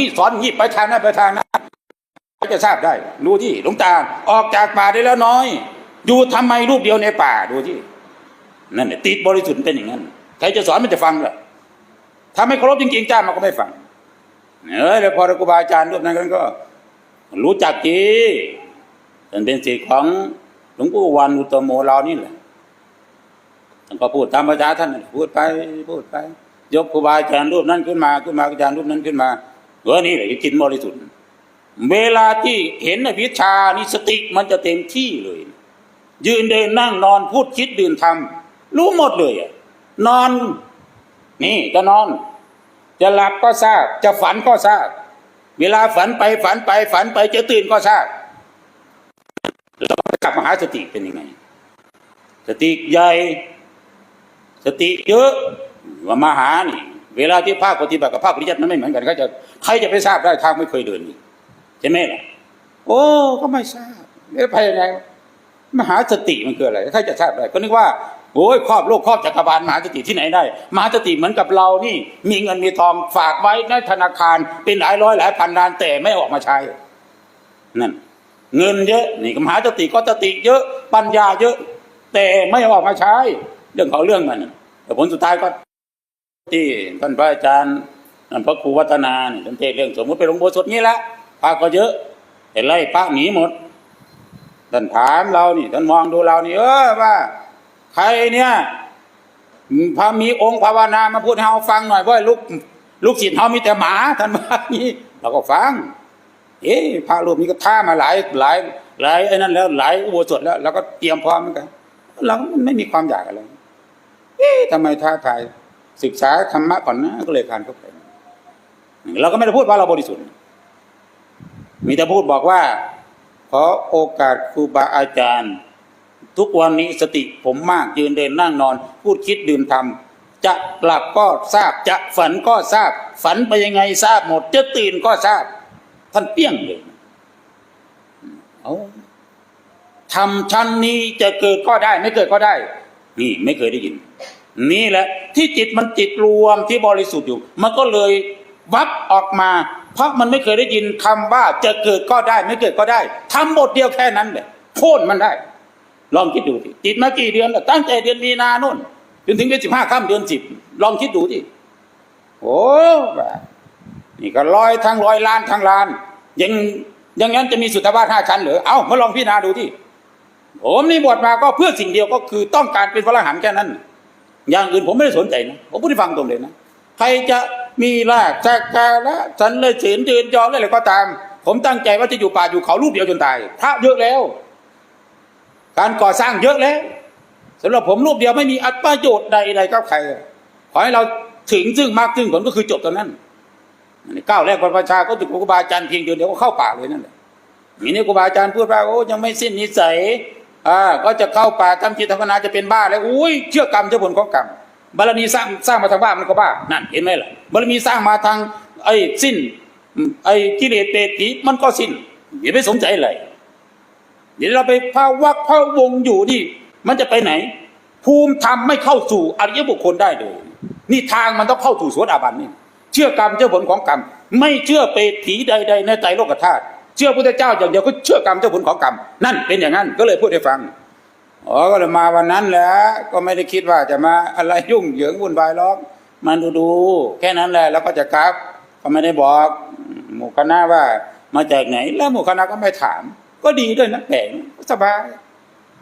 นี่สอนยี่ไปทางนั้นไปทางนั้นจะทราบได้ดูที่หลวงตาออกจากป่าได้แล้วน้อย อยู่ทำไมรูปเดียวในป่าดูที่นั่นแหละติดบริสุทธิ์เป็นอย่างนั้นใครจะสอนมันจะฟังเหรอถ้าไม่เคารพจริงๆเจ้ามันก็ไม่ฟังเออแล้วพอครูบาอาจารย์รูปนั้นก็ รู้จักจีท่านเป็นศิษย์ของหลวงปู่วันอุตโมเรานี่แหละท่านก็พูดตามภาษาท่านพูดไปพูดไป ยกครูบาอาจารย์รูปนั้นขึ้นมาขึ้นมาอาจารย์รูปนั้นขึ้นมา เออนี่แหละจิตบริสุทธิ์ เวลาที่เห็นอภิชานี่สติมันจะเต็มที่เลย ยืนเดินนั่งนอนพูดคิดดื่นทำรู้หมดเลยอะนอน นี่จะนอน จะหลับก็ทราบ จะฝันก็ทราบ เวลาฝันไปฝันไปฝันไปจะตื่นก็ทราบเรากลับมาหาสติเป็นยังไง สติใหญ่ สติเยอะว่ามาหานี่ เวลาที่ภาคปฏิบัติกับภาคปฏิบัติมันไม่เหมือนกันเขาจะใครจะไปทราบได้ทางไม่เคยเดินนี่ใช่ไหมล่ะโอ้ก็ไม่ทราบเอ๊ะภายในมหาสติมันคืออะไรใครจะทราบได้ก็นึกว่าโอ้ยครอบโลกครอบจักรวาลมหาสติที่ไหนได้มหาสติเหมือนกับเรานี่ มีเงินมีทองฝากไว้ในธนาคาร เป็นหลายร้อยหลายพันล้านแต่ไม่ออกมาใช้นั่นเงินเยอะนี่ก็มหาสติก็สติเยอะปัญญาเยอะ แต่ไม่ออกมาใช้ เรื่องของเรื่องมันแต่ผลสุดท้ายก็ ที่ท่านพระอาจารย์ท่นพระครูวัฒนาเนี่ยท่านเทศเรื่องสมมุติไปหลวงโบสถนี้ละพระก็เยอะแต่ไล่พระหนีหมดท่านถามเรานี่ท่านมองดูเรานี่เออว่า ใครเนี่ยพามีองค์ภาวนามาพูดให้เราฟังหน่อยเพราลูกลูกศิษย์เขามีแต่หมาท่านว่าอย่างนี้เราก็ฟัง เอ๊ะพระรูปนี้ก็ท่ามาหลายหลายหลายไอ้นั่นแล้วหลายอุโบสถแล้วเราก็เตรียมพร้อมเหมือนกันเราไม่มีความอยากอะไรเอ๊ะทำไมท้าทาย ศึกษาธรรมะก่อนนะก็เลยการเข้าไปเราก็ไม่ได้พูดว่าเราบริสุทธิ์ มีแต่พูดบอกว่าขอโอกาสครูบาอาจารย์ ทุกวันนี้สติผมมากยืนเดินนั่งนอน พูดคิดดื่มทำจะหลับก็ทราบจะฝันก็ทราบ ฝันไปยังไงทราบหมด จะตื่นก็ทราบ ท่านเปี้ยงเลยเอาทำชั้นนี้จะเกิดก็ได้ ไม่เกิดก็ได้ นี่ไม่เคยได้ยิน นี่แหละที่จิตมันจิตรวมที่บริสุทธิ์อยู่ มันก็เลยวับออกมา เพราะมันไม่เคยได้ยินคำว่าจะเกิดก็ได้ไม่เกิดก็ได้ทำบทเดียวแค่นั้นแหละโค่นมันได้ ลองคิดดูสิจิตมากี่เดือนตั้งแต่เดือนมีนาโน่นจนถึงเดือนสิบห้าค่ำเดือนสิบลองคิดดูสิโอ้แบบนี่ก็ร้อยทั้งร้อยล้านทั้งล้าน ยังยังงั้นจะมีสุทธวาสห้าชั้นเหรือเอ้ามาลองพิจารณาดูที่ผมนี่บวชมาก็เพื่อสิ่งเดียวก็คือต้องการเป็นพระอรหันต์แค่นั้น อย่างอื่นผมไม่ได้สนใจนะผมพูดให้ฟังตรงเลยนะใครจะมีลาภสักการะสันเลยศีลยืนยอมอะไรก็ตาม ผมตั้งใจว่าจะอยู่ป่าอยู่เขารูปเดียวจนตายพระเยอะแล้ว การก่อสร้างเยอะแล้วสำหรับผมรูปเดียวไม่มีอัตประโยชน์ใดๆกับใครขอให้เราถึงซึ่งมากซึ่งผลก็คือจบตรงนั้นอันก้าวแรกบรรพชาก็ถึงครูบาอาจารย์เพียงเดียวเดียวก็เข้าป่าเลยนั่นแหละอย่างนี้ครูบาอาจารย์พูดว่าโอ้ยังไม่สิ้นนิสัย อ่าก็จะเข้าป่าทำจิตภาวนาจะเป็นบ้าแล้วอุ้ยเชื่อกรรมเชื่อผลของกรรมบารมีสร้างสร้างมาทางบ้ามันก็บ้านั่นเห็นไหมล่ะบารมีสร้างมาทางไอ้สิ้นไอ้กิเลสเปรตผีมันก็สิ้นอย่าไปสนใจเลยเดี๋ยวเราไปพาวักพาวงอยู่นี่ มันจะไปไหน ภูมิธรรมไม่เข้าสู่อริยบุคคลได้เลยนี่ทางมันต้องเข้าสู่สวดอาบันนี่เชื่อกรรมเชื่อผลของกรรม ไม่เชื่อเปรตผีใด ๆ ในใจโลกธาตุ เชื่อพระเจ้าอย่างเดียวก็เชื่อกรรมเชื่อผลของกรรมนั่นเป็นอย่างนั้นก็เลยพูดให้ฟังอ๋อก็เลยมาวันนั้นแหละก็ไม่ได้คิดว่าจะมาอะไรยุ่งเหยิงวุ่นวายหรอกมันดูดูแค่นั้นแหละแล้วก็จะกลับก็ไม่ได้บอกหมู่คณะว่ามาจากไหน แล้วหมู่คณะก็ไม่ถาม ก็ดีด้วยนะแปลกสบาย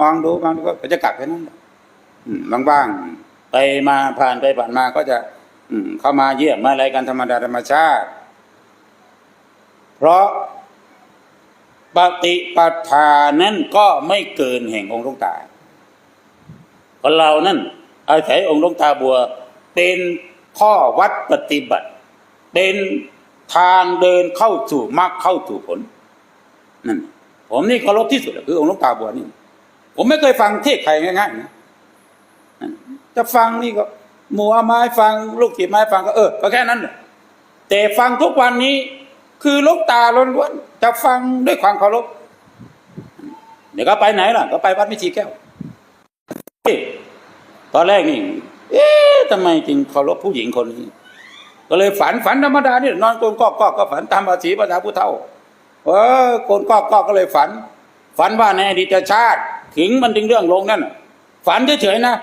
มองดูมองดูก็จะกลับแค่นั้นบ้างๆไปมาผ่านไปผ่านมาก็จะ อืเข้ามาเยี่ยมมาอะไรกันธรรมดาธรรมชาติ เพราะ ปฏิปทานั้นก็ไม่เกินแห่งองค์หลวงตาคนเรานั่นอาศัยองค์หลวงตาบัว เป็นข้อวัดปฏิบัติ เป็นทางเดินเข้าสู่มรรคเข้าสู่ผลนั่นผมนี่เคารพที่สุดคือองค์หลวงตาบัวนี่ ผมไม่เคยฟังเทศใครง่ายๆนะจะฟังนี่ก็หมัวไม้ฟัง ลูกศิษย์ไม้ฟังก็เออก็แค่นั้นแต่ฟังทุกวันนี้ คือลูกตาล้วนๆจะฟังด้วยความเคารพเดี๋ยวก็ไปไหนล่ะ ก็ไปวัดมิชีแก้วตอนแรกนี่เอ๊ะทำไมจึงเคารพผู้หญิงคนนี้ก็เลยฝันฝันธรรมดานี่นอนโกนกอกกอกก็ฝันตามภาษีภาษาผู้เฒ่าเออโกนกอกกอกก็เลยฝัน ฝันว่าในอดีตชาติ ถึงมันถึงเรื่องลงนั่นฝันเฉยๆนะ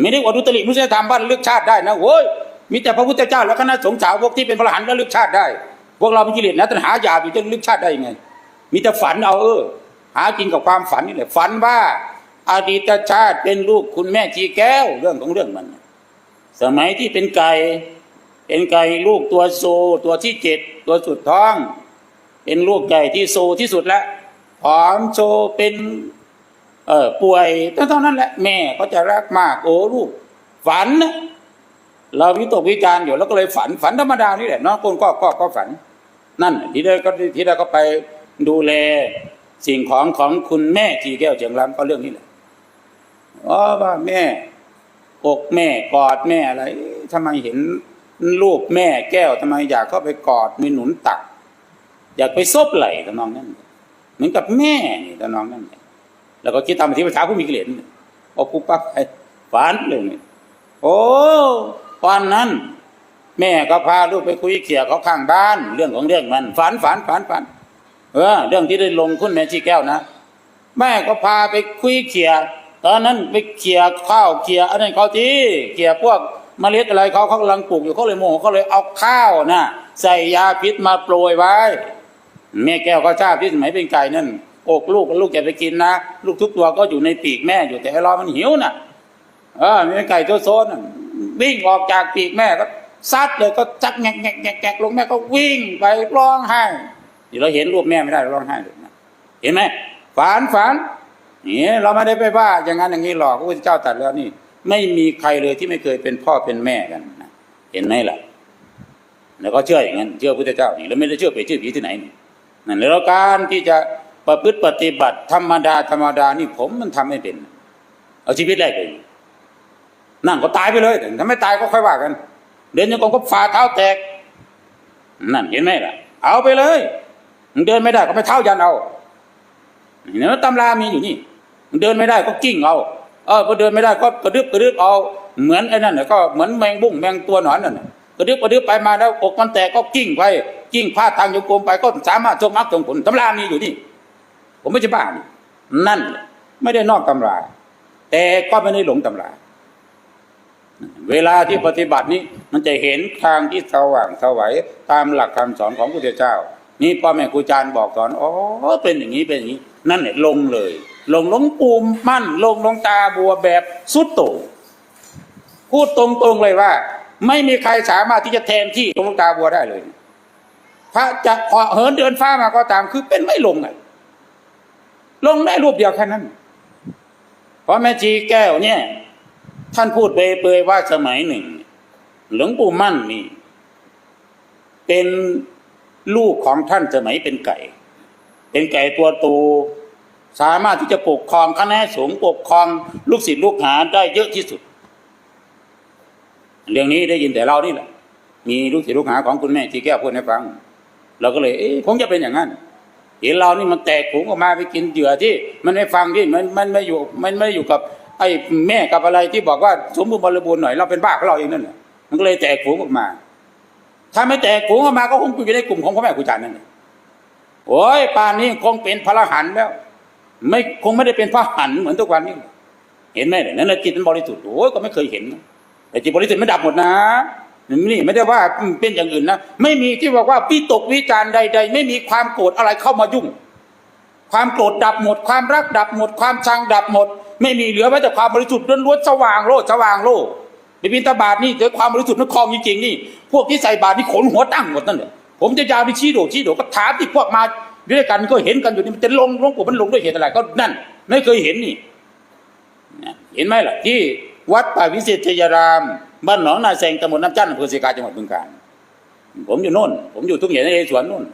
ไม่ได้ว่าดุตริมุสยธรรมบ้านเลือกชาติได้นะโว้ยมีแต่พระพุทธเจ้าและคณะสงฆ์สาวกที่เป็นพระหันก็เลือกชาติได้ พวกเราเป็นกิเลสนะตัณหาหยาบอยู่จะลือกชาติได้ยังไง มีแต่ฝันเอาเออ หากินกับความฝันนี่แหละฝันว่าอดีตชาติเป็นลูกคุณแม่จีแก้วเรื่องของเรื่องมัน สมัยที่เป็นไก่เป็นไก่ลูกตัวโซตัวที่เจ็ดตัวสุดท้อง เป็นลูกไก่ที่โซที่สุดแล้วผอมโซเป็น เออป่วยต่เท่านั้นแหละ แม่ก็จะรักมาก โอ้ลูก ฝัน เราวิตกวิจารอยู่แล้วก็เลยฝัน ฝันธรรมดานี่แหละน้องคนก็ก็ก็ฝัน นั่นที่ได้ก็ที่ได้ก็ไปดูแลสิ่งของของคุณแม่จีแก้วเจียงรำก็เรื่องนี้แหละอ๋อว่าแม่อกแม่กอดแม่อะไรทำไมเห็นรูปแม่แก้วทำไมอยากเข้าไปกอดมีหนุนตัก อยากไปซบไหล่ทำนองนั้นเหมือนกับแม่นี่ทำนองนั้นแล้วก็คิดตามที่ภาษาผู้มีกิเลสนี่เอาปุ๊บปั๊บไปฝันเลยนี่โอ้ตอนนั้น แม่ก็พาลูกไปคุยเขี่ยเขาข้างบ้าน เรื่องของเรื่องมัน ฝันฝันฝันฝันเออ เรื่องที่ได้ลงคุณแม่ชีแก้วนะแม่ก็พาไปคุยเขี่ยตอนนั้นไปเขี่ยข้าวเขี่ยอันนั้นเขาที่เขี่ยพวกเมล็ดอะไรเขาเขากำลังปลูกอยู่เขาเลยโมโหเขาเลยเอาข้าวนะใส่ยาพิษมาโปรยไว้ แม่แก้วก็ทราบที่สมัยเป็นไก่นั่นอกลูกลูกแกไปกินนะลูกทุกตัวก็อยู่ในปีกแม่อยู่แต่ไอ้รามันหิวน่ะเออมีไก่ตัวโซนน่ะวิ่งออกจากปีกแม่ก็ ซัดเลยก็จักแงกแงกแงกแงกลงแม่ก็วิ่งไปร้องไห้เดี๋ยวเราเห็นรูปแม่ไม่ได้เราร้องไห้เลยนะเห็นไหมฝันฝันนี่เราไม่ได้ไปว่า อย่างนั้นอย่างนี้หรอกพระพุทธเจ้าตรัสแล้วนี่ ไม่มีใครเลยที่ไม่เคยเป็นพ่อเป็นแม่กันนะเห็นไหมล่ะ แล้วก็เชื่ออย่างนั้น เชื่อพระพุทธเจ้านี่แล้วไม่ได้เชื่อไปเชื่อผีที่ไหนนี่นั่นแล้วการที่จะประพฤติปฏิบัติธรรมดาธรรมดานี่ผมมันทำไม่เป็น เอาชีวิตแรกเลยนั่งก็ตายไปเลยถ้าไม่ตายก็ค่อยว่ากัน เดินยังกงก็ฝ่าเท้าแตก นั่นเห็นไหมล่ะ เอาไปเลยมึงเดินไม่ได้ก็ไปเท้ายันเอาเนี่ยตำรามีอยู่นี่เดินไม่ได้ก็กิ้งเอา เออพอเดินไม่ได้ก็กระดึบกระดึบเอา เหมือนไอ้นั่นน่ะก็เหมือนแมงบุ้งแมงตัวหนอนนั่นกระดึบกระดึบไปมาแล้วอกมันแตกก็กิ้งไป กิ้งพาดทางโยกลมไปก็สามารถทรงมรรคทรงผลตำรามีอยู่นี่ ผมไม่ใช่บ้านี่นั่น ไม่ได้นอกตำรา แต่ก็ไม่ได้หลงตำรา เวลาที่ปฏิบัตินี้มันจะเห็นทางที่สว่างสวัยตามหลักคำสอนของพระพุทธเจ้า นี่พ่อแม่ครูอาจารย์บอกสอนอ๋อเป็นอย่างนี้เป็นอย่างนี้ นั่นเนี่ยลงเลย ลงลงปูมมั่น ลงลงตาบัวแบบสุดโต่งพูดตรงๆเลยว่า ไม่มีใครสามารถที่จะแทนที่ลงตาบัวได้เลย พระจะเหินเดินฟ้ามาก็ตามคือเป็นไม่ลงอะลงได้รูปเดียวแค่นั้นเพราะแม่จีแก้วเนี่ย ท่านพูดเปรยๆว่าสมัยหนึ่ง หลวงปู่มั่นนี่ เป็นลูกของท่านสมัยเป็นไก่ เป็นไก่ตัวโตสามารถที่จะปกครองคณะสงฆ์ปกครองลูกศิษย์ลูกหาได้เยอะที่สุด เรื่องนี้ได้ยินแต่เรานี่แหละ มีลูกศิษย์ลูกหาของคุณแม่ที่แก้วพูดให้ฟัง เราก็เลย เอ๊ะคงจะเป็นอย่างนั้นเห็นเรานี่มันแตกผงออกมาไปกินเหยื่อที่ มันไม่ฟังที่มันมันไม่อยู่มันไม่อยู่กับ ไอ้แม่กับอะไรที่บอกว่าสมบูรณ์บริบูรณ์หน่อยเราเป็นบ้าของเราเองนั่นแหละมันก็เลยแตกผงออกมา ถ้าไม่แตกผงออกมาก็คงอยู่ในกลุ่มของพ่อแม่ครูอาจารย์นั่นแหละโอ้ยป่านนี้คงเป็นพระหันแล้ว ไม่คงไม่ได้เป็นพระหันเหมือนทุกวันนี้เห็นไหมเนี่ยนั่นแหละจิตมันบริสุทธิ์โอ้ยก็ไม่เคยเห็นแต่จิตบริสุทธิ์ไม่ดับหมดนะนี่ไม่ได้ว่าเป็นอย่างอื่นนะไม่มีที่บอกว่าวิตกวิจารใด ๆ ไม่มีความโกรธอะไรเข้ามายุ่ง ความโกรธดับหมด ความรักดับหมด ความชังดับหมด ไม่มีเหลือแม้แต่ความบริสุทธิ์ล้วนๆสว่างโลดสว่างโลดไปบินตาบาทนี่เจอความบริสุทธิ์นักคลองจริงๆนี่พวกที่ใส่บาตรนี่ขนหัวตั้งหมดนั่นแหละผมจะยาวไปชี้โดดชี้โดดก็ถามที่พวกมาด้วยกันก็เห็นกันอยู่นี่มันจะลงลงกูมันลงด้วยเหตุอะไรก็นั่น ไม่เคยเห็นนี่เห็นไหมล่ะที่วัดป่าวิเศษชยรามบ้านหนองนาแซงตำบลน้ำจันทร์อำเภอเสกาจังหวัดบึงกาฬผมอยู่โน่น ผมอยู่ทุ่งเหยียนนเรศวรนู่น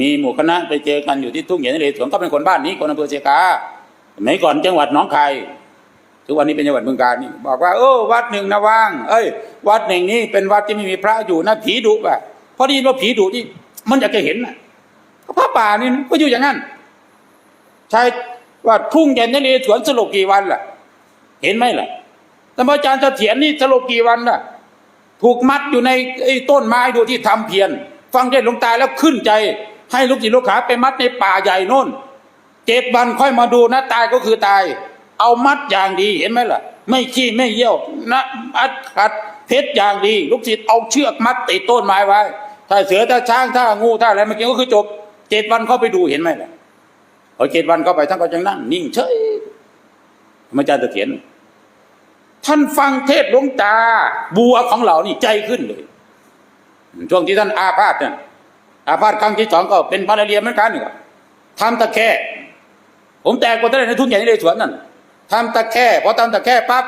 มีหมู่คณะไปเจอกันอยู่ที่ทุ่งเหยียนนเรศวรก็เป็นคนบ้านนี้คนอำเภอเสกา สมัยก่อนจังหวัดหนองคายทุกวันนี้เป็นจังหวัดบึงกาฬนี่บอกว่าโอ้วัดหนึ่งนะว่าง เอ้ย วัดหนึ่งนี้เป็นวัดที่ไม่มีพระอยู่นะผีดุป่ะพอไดีว่าผีดุที่มันอยากจะเห็นนะพระป่านี่ก็อยู่อย่างนั้นใช่ว่าทุ่งเหยียนนเรศวรสลบกี่วันล่ะ เห็นไหมล่ะแต่อาจารย์เสถียรนี่สลบกี่วันล่ะ ถูกมัดอยู่ในไอ้ต้นไม้ดูที่ทำเพียรฟังเทศน์หลวงตาแล้วขึ้นใจ ให้ลูกศิษย์ลูกหาไปมัดในป่าใหญ่โน่น เจ็ดวันค่อยมาดูนะตายก็คือตาย เอามัดอย่างดีเห็นไหมล่ะ ไม่ขี้ไม่เยี่ยวนะอัดขัดเพชรอย่างดี ลูกศิษย์เอาเชือกมัดติดต้นไม้ไว้ ถ้าเสือถ้าช้างถ้างูถ้าอะไรเมื่อกี้ก็คือจบเจ็ดวันเข้าไปดูเห็นไหมล่ะพอเจ็ดวันเข้าไปท่านก็ยังนั่งนิ่งเฉยมอาจารย์เสถียรท่านฟังเทศหลวงตาบัวของเรานี่ใจขึ้นเลย ช่วงที่ท่านอาพาธเนี่ยอาพาธครั้งที่สองก็เป็นมาลาเรียเหมือนกันนี่ก็ทำตะแคร่ ผมแตกกว่าท่านในทุ่งใหญ่ในสวนนั่นทำตะแคร่พอทำตะแคร่ปั๊บ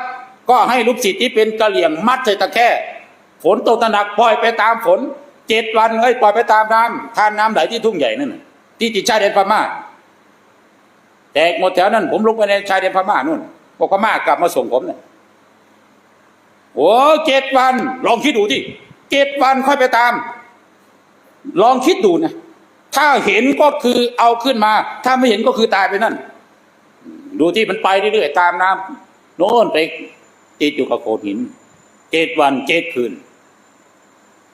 ก็ให้ลูกศิษย์ที่เป็นกะเหลี่ยงมัดใส่ตะแคร่ฝนตกหนักปล่อยไปตามฝนเจ็ดวันเอ้ยปล่อยไปตามน้ำทานน้ำไหลที่ทุ่งใหญ่นั่นที่ติดชายแดนพม่าแตกหมดแถวนั้นผมลงไปในชายแดนพม่านู่นพวกพม่ากลับมาส่งผมเนี่ยโอ้เจ็ดวัน ลองคิดดูที่เจ็ดวันค่อยไปตาม ลองคิดดูนะ ถ้าเห็นก็คือเอาขึ้นมา ถ้าไม่เห็นก็คือตายไปนั่น ดูที่มันไปเรื่อยๆตามน้ำโน่นไปติดอยู่กับโขดหินเจ็ดวันเจ็ดคืน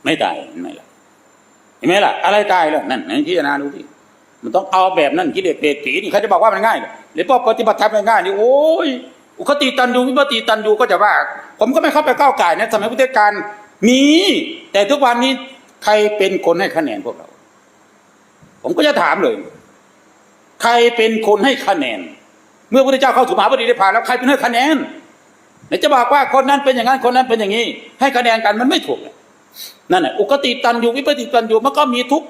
ไม่ตายเห็นไหมล่ะเห็นไหมล่ะ อะไรตายแล้วนั่นนั่นพิจารณาดูที่มันต้องเอาแบบนั้นคิดเด็ดเปรตผีนี่เขาจะบอกว่ามันง่ายเหรือพอปฏิบัติธรรมมันง่ายนี่โอ้ยอุคติตันยูวิปติตันยูก็จะว่า ผมก็ไม่เข้าไปก้าวไก่นะสมัยพุทธกาลมีแต่ทุกวันนี้ใครเป็นคนให้คะแนนพวกเรา ผมก็จะถามเลย ใครเป็นคนให้คะแนน เมื่อพระพุทธเจ้าเข้าสู่มหาปฏิริพานแล้วใครเป็นให้คะแนนไหนจะบอกว่าคนนั้นเป็นอย่างนั้นคนนั้นเป็นอย่างนี้ ให้คะแนนกันมันไม่ถูกนั่นแหละอุคติตันยูวิปติตันยูมันก็มีทุก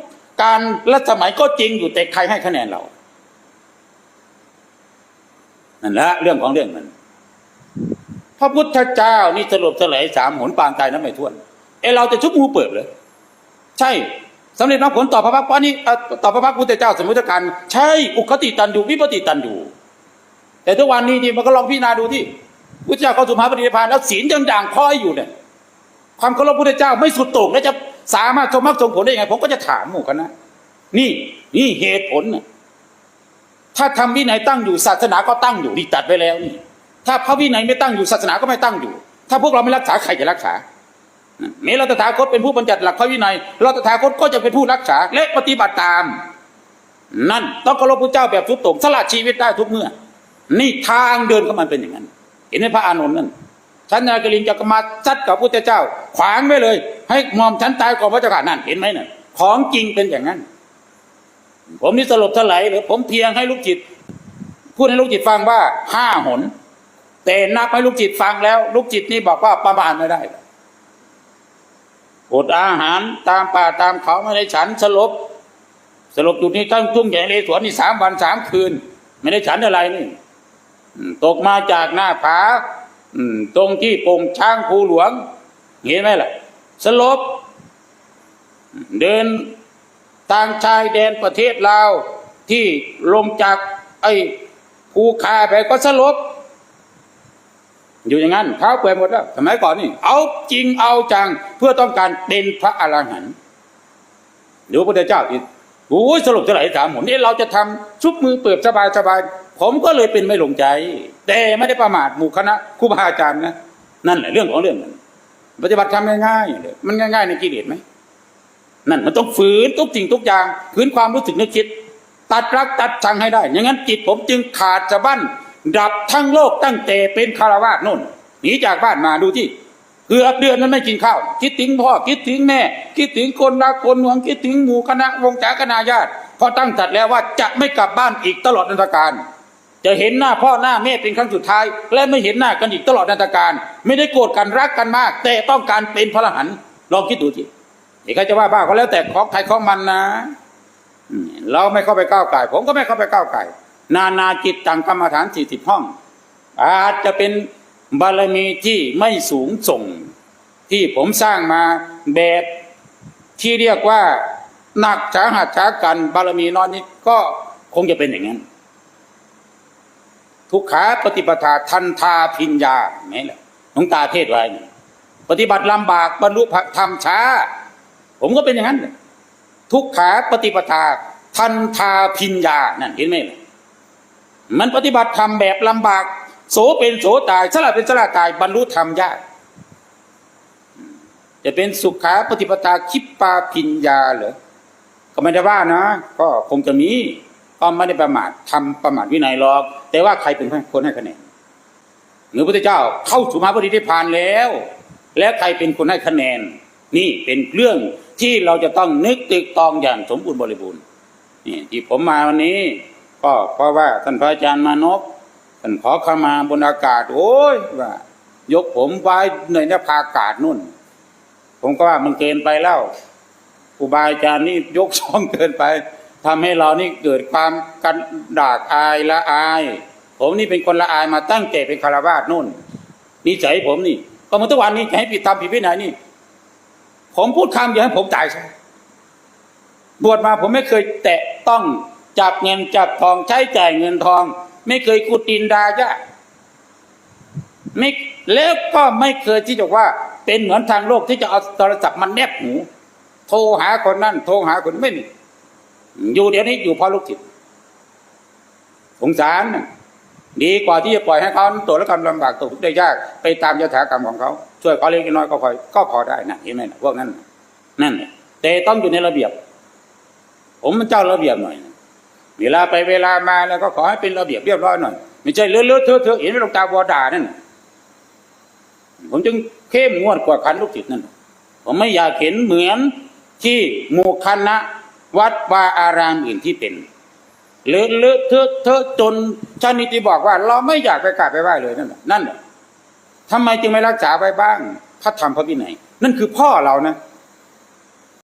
การรัสมัยก็จริงอยู่แต่ใครให้คะแนนเรานั่นแหละเรื่องของเรื่องมันพระพุทธเจ้านี่สรุปสลายสามหนปางตายน้ำไม่ท่วนเอเราจะชุบมูเปิดเลย ใช่ สำเร็จมรรคผลต่อพระพักตร์นี่เอ่อต่อพระพักตร์พุทธเจ้าสมุทรการใช่อุคติตันอยู่วิปติตันอยู่ แต่ทุกวันนี้นี่มันก็ลองพิจารณาดูที่พุทธเจ้าเข้าสู่มหาปฏิภาณแล้วศีลยังด่างพ้อยอยู่เนี่ยความเคารพพุทธเจ้าไม่สุดโต่งแล้วจะสามารถสมมรรคสมผลได้ยังไงผมก็จะถามหมู่คณะนี่นี่เหตุผลน่ะถ้าทำวินัยตั้งอยู่ศาสนาก็ตั้งอยู่นี่ตัดไปแล้วนี่ถ้าพระวินัยไม่ตั้งอยู่ศาสนาก็ไม่ตั้งอยู่ ถ้าพวกเราไม่รักษาใครจะรักษา เมเราตถาคตเป็นผู้บัญญัติหลักพระวินัยเราตถาคตก็จะเป็นผู้รักษาและปฏิบัติตาม นั่นต้องเคารพพระเจ้าแบบสุดโต่งสละชีวิตได้ทุกเมื่อ นี่ทางเดินของมันเป็นอย่างนั้น เห็นไหมพระอานนท์นั่นฉันนากลินจะมาจัดกับพระพุทธเจ้า ขวางไว้เลย ให้มอมฉันตายก่อนพระเจ้าค่ะนั่นเห็นไหมนั่นของจริงเป็นอย่างนั้น ผมนี่สลบสลายเลยผมเพียงให้ลูกจิต พูดให้ลูกจิตฟังว่าห้าหน แต่นับให้ลูกจิตฟังแล้ว ลูกจิตนี่บอกว่าประมาณไม่ได้ อดอาหารตามป่าตามเขาไม่ได้ฉันสลบ สลบจุดนี้ตั้งทุ่งใหญ่เลสวนนี่สามวันสามคืน ไม่ได้ฉันอะไรนี่ตกมาจากหน้าผาตรงที่โป่งช้างภูหลวง เห็นไหมล่ะ สลบ เดินทางชายแดนประเทศลาวที่ลงจากไอ้ภูคาไปก็สลบ อยู่อย่างนั้นเท้าเปื่อยหมดแล้วสมัยก่อนนี่ เอาจริงเอาจังเพื่อต้องการเป็นพระอรหันต์ดูพระพุทธเจ้าอีกโอ้ยสรุปจะไหลถามผมนี่เราจะทำชุบมือเปิบสบายสบายผมก็เลยเป็นไม่ลงใจ แต่ไม่ได้ประมาทหมู่คณะครูบาอาจารย์นะนั่นแหละเรื่องของเรื่องมันปฏิบัติทำง่ายๆเลยมันง่ายๆในกิเลสไหมนั่นมันต้องฝืนทุกสิ่งทุกอย่างฝืนความรู้สึกนึกคิด ตัดรักตัดชังให้ได้อย่างนั้นจิตผมจึงขาดสะบั้น ดับทั้งโลกตั้งแต่เป็นคารวาสนู่นหนีจากบ้านมาดูที่เกือบเดือนนั้นไม่กินข้าวคิดถึงพ่อคิดถึงแม่ คิดถึงคนรักคนหวงคิดถึงหมู่คณะวงศาคณาญาติพอตั้งจัดแล้วว่าจะไม่กลับบ้านอีกตลอดนันตการ จะเห็นหน้าพ่อหน้าแม่เป็นครั้งสุดท้าย และไม่เห็นหน้ากันอีกตลอดนันตการ ไม่ได้โกรธกันรักกันมาก แต่ต้องการเป็นพระหันลองคิดดูทีนี่ใครจะว่าบ้าก็แล้วแต่ของใครของมันนะ เราไม่เข้าไปก้าวไก่ผมก็ไม่เข้าไปก้าวไก่ นานาจิตตังกรรมฐานสี่สิบห้อง อาจจะเป็นบารมีที่ไม่สูงส่ง ที่ผมสร้างมาแบบที่เรียกว่าหนักสาหัสสากันบารมีน้อยนี้ก็คงจะเป็นอย่างนั้น ทุกขาปฏิปทาทันทาพิญญาไหมล่ะหลวงตาเทศไว้ปฏิบัติลำบากบรรลุธรรมช้า ผมก็เป็นอย่างนั้น ทุกขาปฏิปทาทันทาพิญญานั่นเห็นไหมล่ะ มันปฏิบัติธรรมแบบลำบาก โสเป็นโสตายสละเป็นสละตายบรรลุธรรมยากจะเป็นสุขาปฏิปทาคิปปาพิญญาเหรอก็ไม่ได้ว่านะ ก็คงจะมีก็ไม่ได้ประมาททำประมาทวินัยหรอก แต่ว่าใครเป็นคนให้คะแนนหรือพระเจ้าเข้าสู่มาปฏิพานแล้ว แล้วใครเป็นคนให้คะแนน นี่เป็นเรื่องที่เราจะต้องนึกตึกตองอย่างสมบูรณ์บริบูรณ์นี่ที่ผมมาวันนี้ ก็เพราะว่าท่านพระอาจารย์มานพท่านขอขมาบนอากาศ โอ้ยว่า ยกผมไว้ในนภาอากาศนู่น ผมก็ว่ามันเกินไปแล้วครูบาอาจารย์นี่ยกช่องเกินไปทำให้เรานี่เกิดความกันดากอายละอาย ผมนี่เป็นคนละอายมาตั้งแต่เป็นคารวาสนู่นนิสัยผมนี่ก็เมาทุกวันนี้จะให้ผิดตามผิดวินัยนี่ ผมพูดคำเดียวให้ผมตายใช่บวชมาผมไม่เคยแตะต้อง จับเงินจับทองใช้จ่ายเงินทอง ไม่เคยกุดินดาญาติไม่แล้วก็ไม่เคยที่จะว่า เป็นเหมือนทางโลกที่จะเอาโทรศัพท์มันแนบหูโทรหาคนนั่นโทรหาคนไม่มีอยู่เดี๋ยวนี้อยู่เพราะลูกจิตสงสารน่ะดีกว่าที่จะปล่อยให้เขาตัวและกรรมลำบากตกทุกข์ได้ยาก ไปตามยถากรรมของเขาช่วยเขาเล็กน้อยก็พอก็พอได้นะเห็นไหมนะพวกนั้นนั่นแต่ต้องอยู่ในระเบียบ ผมมันเจ้าระเบียบหน่อยนะ เวลาไปเวลามาแล้วก็ขอให้เป็นระเบียบเรียบร้อยหน่อยไม่ใช่เลอะๆเทอะเทอะเห็นไหมหลวงตาบัวด่านั่นผมจึงเข้มงวดกว่าคันลูกศิษย์นั่นผมไม่อยากเห็นเหมือนที่หมู่คณะวัดวาอารามอื่นที่เป็นเลอะเลอะเทอะเทอะจนชานิติบอกว่า เราไม่อยากไปกราบไปไหว้เลยนั่นน่ะนั่นน่ะทำไมจึงไม่รักษาไว้บ้างพระธรรมพระวินัยนั่นคือพ่อเรานะ